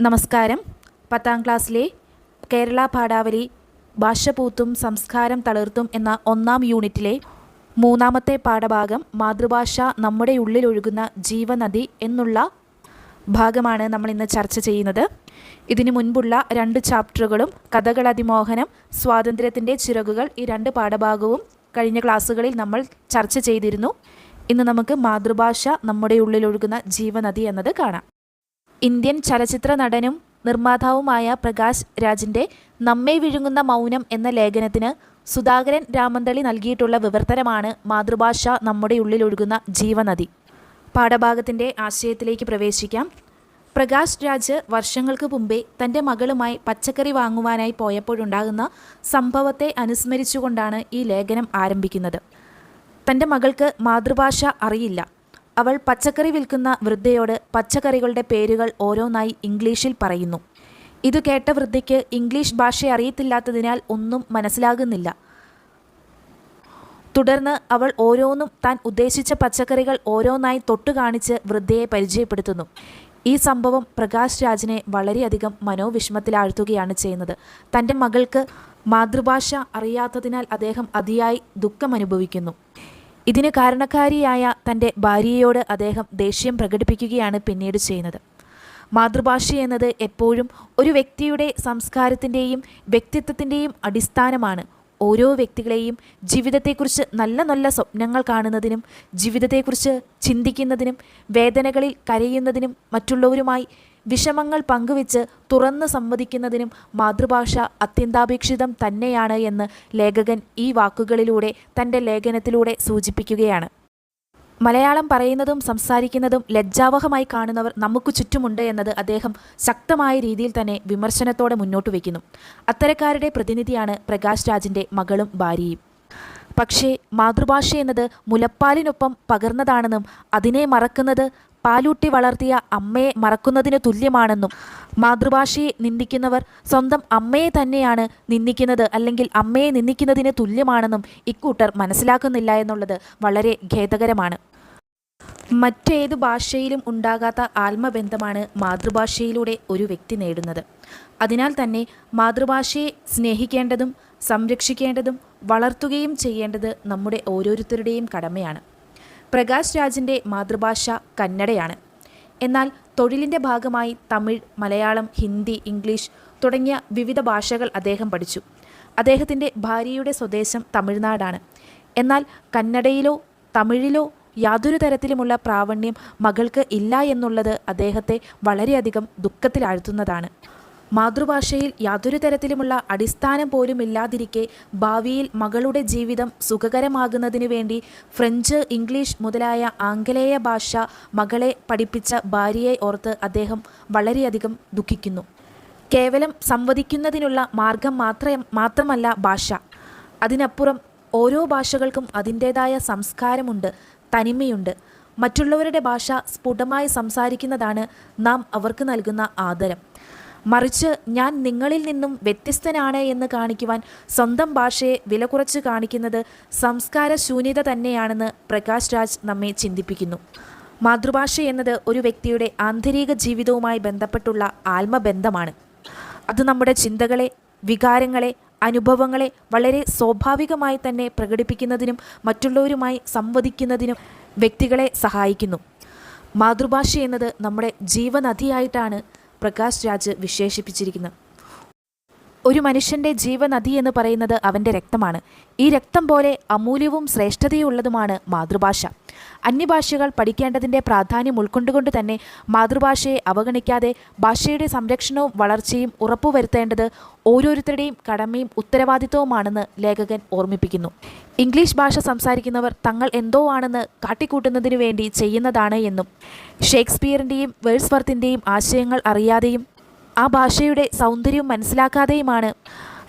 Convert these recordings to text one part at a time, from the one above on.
നമസ്കാരം. പത്താം ക്ലാസ്സിലെ കേരള പാഠാവലി ഭാഷ പൂത്തും സംസ്കാരം തളിർത്തും എന്ന ഒന്നാം യൂണിറ്റിലെ മൂന്നാമത്തെ പാഠഭാഗം മാതൃഭാഷ നമ്മുടെ ഉള്ളിലൊഴുകുന്ന ജീവനദി എന്നുള്ള ഭാഗമാണ് നമ്മൾ ഇന്ന് ചർച്ച ചെയ്യുന്നത്. ഇതിനു മുൻപുള്ള രണ്ട് ചാപ്റ്ററുകളും കഥകൾ അതിമോഹനം സ്വാതന്ത്ര്യത്തിന്റെ ചിറകുകൾ ഈ രണ്ട് പാഠഭാഗവും കഴിഞ്ഞ ക്ലാസ്സുകളിൽ നമ്മൾ ചർച്ച ചെയ്തിരുന്നു. ഇന്ന് നമുക്ക് മാതൃഭാഷ നമ്മുടെ ഉള്ളിലൊഴുകുന്ന ജീവനദി എന്നത് കാണാം. ഇന്ത്യൻ ചലച്ചിത്ര നടനും നിർമ്മാതാവുമായ പ്രകാശ് രാജിന്റെ നമ്മെ വിഴുങ്ങുന്ന മൗനം എന്ന ലേഖനത്തിന് സുധാകരൻ രാമന്തളി നൽകിയിട്ടുള്ള വിവർത്തനമാണ് മാതൃഭാഷ നമ്മുടെ ഉള്ളിൽ ഒഴുകുന്ന ജീവനദി. പാഠഭാഗത്തിന്റെ ആശയത്തിലേക്ക് പ്രവേശിക്കാം. പ്രകാശ് രാജ് വർഷങ്ങൾക്ക് മുമ്പേ തന്റെ മകളുമായി പച്ചക്കറി വാങ്ങുവാനായി പോയപ്പോഴുണ്ടാകുന്ന സംഭവത്തെ അനുസ്മരിച്ചുകൊണ്ടാണ് ഈ ലേഖനം ആരംഭിക്കുന്നത്. തന്റെ മകൾക്ക് മാതൃഭാഷ അറിയില്ല. അവൾ പച്ചക്കറി വിൽക്കുന്ന വൃദ്ധയോട് പച്ചക്കറികളുടെ പേരുകൾ ഓരോന്നായി ഇംഗ്ലീഷിൽ പറയുന്നു. ഇത് കേട്ട വൃദ്ധയ്ക്ക് ഇംഗ്ലീഷ് ഭാഷ അറിയത്തില്ലാത്തതിനാൽ ഒന്നും മനസ്സിലാകുന്നില്ല. തുടർന്ന് അവൾ ഓരോന്നും താൻ ഉദ്ദേശിച്ച പച്ചക്കറികൾ ഓരോന്നായി തൊട്ടു കാണിച്ച് വൃദ്ധയെ പരിചയപ്പെടുത്തുന്നു. ഈ സംഭവം പ്രകാശ് രാജിനെ വളരെയധികം മനോവിഷമത്തിലാഴ്ത്തുകയാണ് ചെയ്യുന്നത്. തന്റെ മകൾക്ക് മാതൃഭാഷ അറിയാത്തതിനാൽ അദ്ദേഹം അതിയായി ദുഃഖം അനുഭവിക്കുന്നു ഇതിന് കാരണക്കാരിയായ തന്റെ ഭാര്യയോട് അദ്ദേഹം ദേഷ്യം പ്രകടിപ്പിക്കുകയാണ് പിന്നീട് ചെയ്യുന്നത്. മാതൃഭാഷ എന്നത് എപ്പോഴും ഒരു വ്യക്തിയുടെ സംസ്കാരത്തിന്റെയും വ്യക്തിത്വത്തിന്റെയും അടിസ്ഥാനമാണ്. ഓരോ വ്യക്തികളെയും ജീവിതത്തെക്കുറിച്ച് നല്ല നല്ല സ്വപ്നങ്ങൾ കാണുന്നതിനും ജീവിതത്തെക്കുറിച്ച് ചിന്തിക്കുന്നതിനും വേദനകളിൽ കരയുന്നതിനും മറ്റുള്ളവരുമായി വിഷമങ്ങൾ പങ്കുവെച്ച് തുറന്ന് സംവദിക്കുന്നതിനും മാതൃഭാഷ അത്യന്താപേക്ഷിതം തന്നെയാണ് എന്ന് ലേഖകൻ ഈ വാക്കുകളിലൂടെ തന്റെ ലേഖനത്തിലൂടെ സൂചിപ്പിക്കുകയാണ്. മലയാളം പറയുന്നതും സംസാരിക്കുന്നതും ലജ്ജാവഹമായി കാണുന്നവർ നമുക്ക് ചുറ്റുമുണ്ട് എന്നത് അദ്ദേഹം ശക്തമായ രീതിയിൽ തന്നെ വിമർശനത്തോടെ മുന്നോട്ട് വയ്ക്കുന്നു. അത്തരക്കാരുടെ പ്രതിനിധിയാണ് പ്രകാശ് രാജിന്റെ മകളും ഭാര്യയും. പക്ഷേ മാതൃഭാഷ എന്നത് മുലപ്പാലിനൊപ്പം പകർന്നതാണെന്നും അതിനെ മറക്കുന്നത് പാലൂട്ടി വളർത്തിയ അമ്മയെ മറക്കുന്നതിന് തുല്യമാണെന്നും മാതൃഭാഷയെ നിന്ദിക്കുന്നവർ സ്വന്തം അമ്മയെ തന്നെയാണ് നിന്ദിക്കുന്നത് അല്ലെങ്കിൽ അമ്മയെ നിന്ദിക്കുന്നതിന് തുല്യമാണെന്നും ഇക്കൂട്ടർ മനസ്സിലാക്കുന്നില്ല എന്നുള്ളത് വളരെ ഖേദകരമാണ്. മറ്റേത് ഭാഷയിലും ഉണ്ടാകാത്ത ആത്മബന്ധമാണ് മാതൃഭാഷയിലൂടെ ഒരു വ്യക്തി നേടുന്നത്. അതിനാൽ തന്നെ മാതൃഭാഷയെ സ്നേഹിക്കേണ്ടതും സംരക്ഷിക്കേണ്ടതും വളർത്തുകയും ചെയ്യേണ്ടത് നമ്മുടെ ഓരോരുത്തരുടെയും കടമയാണ്. പ്രകാശ് രാജിന്റെ മാതൃഭാഷ കന്നഡയാണ്. എന്നാൽ തൊഴിലിന്റെ ഭാഗമായി തമിഴ് മലയാളം ഹിന്ദി ഇംഗ്ലീഷ് തുടങ്ങിയ വിവിധ ഭാഷകൾ അദ്ദേഹം പഠിച്ചു. അദ്ദേഹത്തിന്റെ ഭാര്യയുടെ സ്വദേശം തമിഴ്നാടാണ്. എന്നാൽ കന്നഡയിലോ തമിഴിലോ യാതൊരു തരത്തിലുമുള്ള പ്രാവണ്യം മകൾക്ക് ഇല്ല എന്നുള്ളത് അദ്ദേഹത്തെ വളരെയധികം ദുഃഖത്തിലാഴ്ത്തുന്നതാണ്. മാതൃഭാഷയിൽ യാതൊരു തരത്തിലുമുള്ള അടിസ്ഥാനം പോലും ഇല്ലാതിരിക്കെ ഭാവിയിൽ മകളുടെ ജീവിതം സുഖകരമാകുന്നതിന് വേണ്ടി ഫ്രഞ്ച് ഇംഗ്ലീഷ് മുതലായ ആംഗലേയ ഭാഷ മകളെ പഠിപ്പിച്ച ഭാര്യയെ ഓർത്ത് അദ്ദേഹം വളരെയധികം ദുഃഖിക്കുന്നു. കേവലം സംവദിക്കുന്നതിനുള്ള മാർഗം മാത്രം മാത്രമല്ല ഭാഷ. അതിനപ്പുറം ഓരോ ഭാഷകൾക്കും അതിന്റേതായ സംസ്കാരമുണ്ട് തനിമയുണ്ട്. മറ്റുള്ളവരുടെ ഭാഷ സ്ഫുടമായി സംസാരിക്കുന്നതാണ് നാം അവർക്ക് നൽകുന്ന ആദരം. മറിച്ച് ഞാൻ നിങ്ങളിൽ നിന്നും വ്യത്യസ്തനാണ് എന്ന് കാണിക്കുവാൻ സ്വന്തം ഭാഷയെ വില കുറച്ച് കാണിക്കുന്നത് സംസ്കാര ശൂന്യത തന്നെയാണെന്ന് പ്രകാശ് രാജ് നമ്മെ ചിന്തിപ്പിക്കുന്നു. മാതൃഭാഷ എന്നത് ഒരു വ്യക്തിയുടെ ആന്തരിക ജീവിതവുമായി ബന്ധപ്പെട്ടുള്ള ആത്മബന്ധമാണ്. അത് നമ്മുടെ ചിന്തകളെ വികാരങ്ങളെ അനുഭവങ്ങളെ വളരെ സ്വാഭാവികമായി തന്നെ പ്രകടിപ്പിക്കുന്നതിനും മറ്റുള്ളവരുമായി സംവദിക്കുന്നതിനും വ്യക്തികളെ സഹായിക്കുന്നു. മാതൃഭാഷ എന്നത് നമ്മുടെ ജീവനദിയായിട്ടാണ് പ്രകാശ് രാജ് വിശേഷിപ്പിച്ചിരിക്കുന്നത് ഒരു മനുഷ്യന്റെ ജീവനദി എന്ന് പറയുന്നത് അവന്റെ രക്തമാണ്. ഈ രക്തം പോലെ അമൂല്യവും ശ്രേഷ്ഠതയുള്ളതുമാണ് മാതൃഭാഷ. അന്യഭാഷകൾ പഠിക്കേണ്ടതിന്റെ പ്രാധാന്യം ഉൾക്കൊണ്ടുകൊണ്ട് തന്നെ മാതൃഭാഷയെ അവഗണിക്കാതെ ഭാഷയുടെ സംരക്ഷണവും വളർച്ചയും ഉറപ്പുവരുത്തേണ്ടത് ഓരോരുത്തരുടെയും കടമയും ഉത്തരവാദിത്വവുമാണെന്ന് ലേഖകൻ ഓർമ്മിപ്പിക്കുന്നു. ഇംഗ്ലീഷ് ഭാഷ സംസാരിക്കുന്നവർ തങ്ങൾ എന്തോ ആണെന്ന് കാട്ടിക്കൂട്ടുന്നതിനു വേണ്ടി ചെയ്യുന്നതാണ് എന്നും ഷേക്സ്പിയറിന്റെയും വേഴ്സ്വർത്തിന്റെയും ആശയങ്ങൾ അറിയാതെയും ആ ഭാഷയുടെ സൗന്ദര്യവും മനസ്സിലാക്കാതെയുമാണ്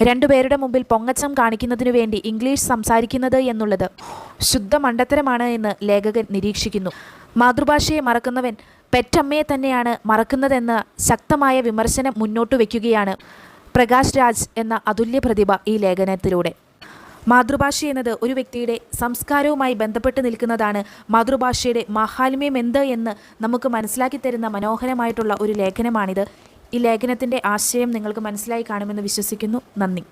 രണ്ടുപേരുടെ മുമ്പിൽ പൊങ്ങച്ചം കാണിക്കുന്നതിനു വേണ്ടി ഇംഗ്ലീഷ് സംസാരിക്കുന്നത് എന്നുള്ളത്. ശുദ്ധ മണ്ടത്തരമാണ് എന്ന് ലേഖകൻ നിരീക്ഷിക്കുന്നു. മാതൃഭാഷയെ മറക്കുന്നവൻ പെറ്റമ്മയെ തന്നെയാണ് മറക്കുന്നതെന്ന് ശക്തമായ വിമർശനം മുന്നോട്ട് വയ്ക്കുകയാണ് പ്രകാശ് രാജ് എന്ന അതുല്യ പ്രതിഭ ഈ ലേഖനത്തിലൂടെ. മാതൃഭാഷ എന്നത് ഒരു വ്യക്തിയുടെ സംസ്കാരവുമായി ബന്ധപ്പെട്ട് നിൽക്കുന്നതാണ് മാതൃഭാഷയുടെ മാഹാത്മ്യം എന്ത് എന്ന് നമുക്ക് മനസ്സിലാക്കി തരുന്ന മനോഹരമായിട്ടുള്ള ഒരു ലേഖനമാണിത്. ഈ ലേഖനത്തിന്റെ ആശയം നിങ്ങൾക്ക് മനസ്സിലായി കാണുമെന്ന് വിശ്വസിക്കുന്നു. നന്ദി.